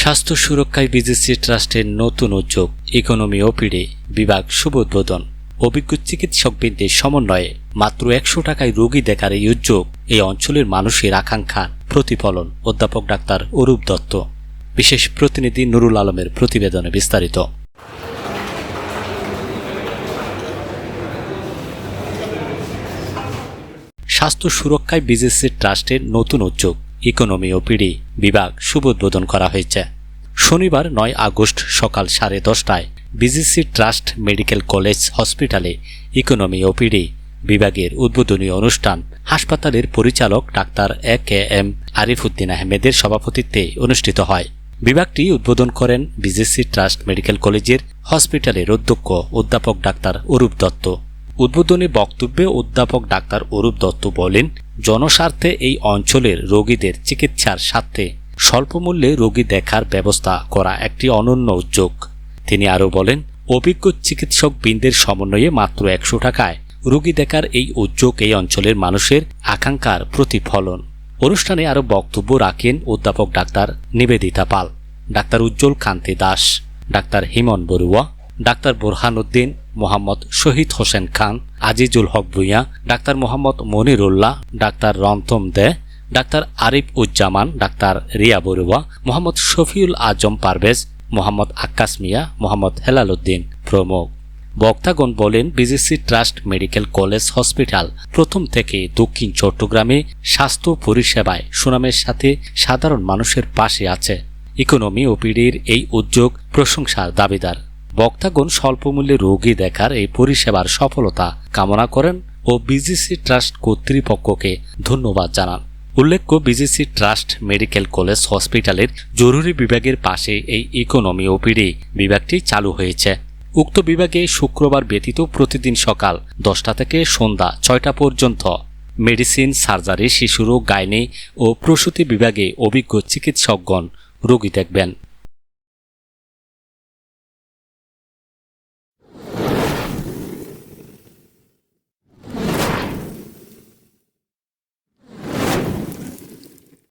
স্বাস্থ্য সুরক্ষায় বিজিসি ট্রাস্টের নতুন উদ্যোগ, ইকোনমি ওপিডি, বিভাগ শুভ উদ্বোধন অভিজ্ঞ চিকিৎসকবৃন্দের সমন্বয়ে মাত্র একশো টাকায় রোগী দেখার এই উদ্যোগ এই অঞ্চলের মানুষের আকাঙ্ক্ষা, প্রতিফলন, অধ্যাপক ডাক্তার অরূপ দত্ত। বিশেষ প্রতিনিধি নুরুল আলমের প্রতিবেদনে বিস্তারিত। স্বাস্থ্য সুরক্ষায় বিজিসি ট্রাস্টের নতুন উদ্যোগ ইকোনমি ও পিডি বিভাগ শুভ উদ্বোধন করা হয়েছে। শনিবার নয় আগস্ট সকাল সাড়ে দশটায় বিজিসি ট্রাস্ট মেডিকেল কলেজ হসপিটালে ইকোনমি ও পিডি বিভাগের উদ্বোধনী অনুষ্ঠান হাসপাতালের পরিচালক doctor A K M Arifuddin আহমেদের সভাপতিত্বে অনুষ্ঠিত হয়। বিভাগটি উদ্বোধন করেন বিজিসি ট্রাস্ট মেডিকেল কলেজের হসপিটালের অধ্যক্ষ অধ্যাপক ডাক্তার অরূপ দত্ত। উদ্বোধনী বক্তব্যে অধ্যাপক ডাক্তার অরূপ দত্ত বলেন, জনস্বার্থে এই অঞ্চলের রোগীদের চিকিৎসার স্বার্থে স্বল্পমূল্যে রোগী দেখার ব্যবস্থা করা একটি অনন্য উদ্যোগ। তিনি আরও বলেন, অভিজ্ঞ চিকিৎসক বৃন্দের সমন্বয়ে মাত্র একশো টাকায় রোগী দেখার এই উদ্যোগ এই অঞ্চলের মানুষের আকাঙ্ক্ষার প্রতিফলন। অনুষ্ঠানে আরও বক্তব্য রাখেন অধ্যাপক doctor Nibedita Pal, doctor Ujjwal Kanti Das, doctor Himan Barua doctor Borhanuddin Mohammad Shahid Hossain Khan, Azizul Haque Bhuiyan, doctor Mohammad Monirullah, doctor Rontom De, doctor Arif Uzzaman, doctor Ria Barua Mohammad Shafiul Azam Parvez, Mohammad Akkas Mia, Mohammad Helal Uddin প্রমুখ। বক্তাগণ বলেন, BGC trust medical college hospital প্রথম থেকে দক্ষিণ চট্টগ্রামে স্বাস্থ্য পরিষেবায় সুনামের সাথে সাধারণ মানুষের পাশে আছে। ইকোনমি ও পিডির এই উদ্যোগ প্রশংসার দাবিদার। বক্তাগণ স্বল্পমূল্যে রোগী দেখার এই পরিষেবার সফলতা কামনা করেন ও বিজিসি ট্রাস্ট কর্তৃপক্ষকে ধন্যবাদ জানান। উল্লেখ্য, বিজিসি ট্রাস্ট মেডিকেল কলেজ হসপিটালের জরুরি বিভাগের পাশে এই ইকোনমি ওপিডি বিভাগটি চালু হয়েছে। উক্ত বিভাগে শুক্রবার ব্যতীত প্রতিদিন সকাল দশটা থেকে সন্ধ্যা ছয়টা পর্যন্ত মেডিসিন, সার্জারি শিশুরোগ গাইনি ও প্রসূতি বিভাগে অভিজ্ঞ চিকিৎসকগণ রোগী দেখবেন।